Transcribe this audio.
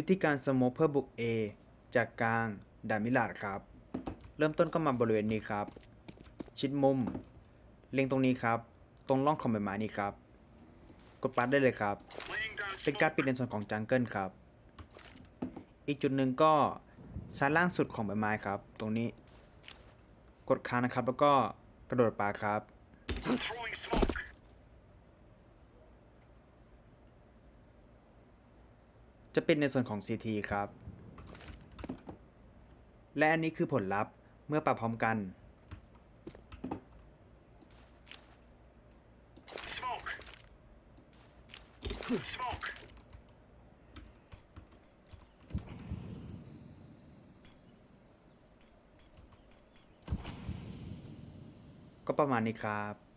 วิธีการสโมกเพื่อบุก A จากกลางด่านมิลาดครับ เริ่มต้นก็มาบริเวณนี้ครับ ชิดมุม เล็งตรงนี้ครับ ตรงร่องของใบไม้นี้ครับ กดปัดได้เลยครับ เป็นการปิดในส่วนของจังเกิลครับ อีกจุดหนึ่งก็ซ้ายล่างสุดของใบไม้ครับ ตรงนี้ กดค้างนะครับแล้วก็กระโดดปาครับ จะเป็นในส่วนของ CT ครับ และอันนี้คือผลลัพธ์เมื่อปรับพร้อมกัน Smoke. Smoke. ก็ประมาณนี้ครับ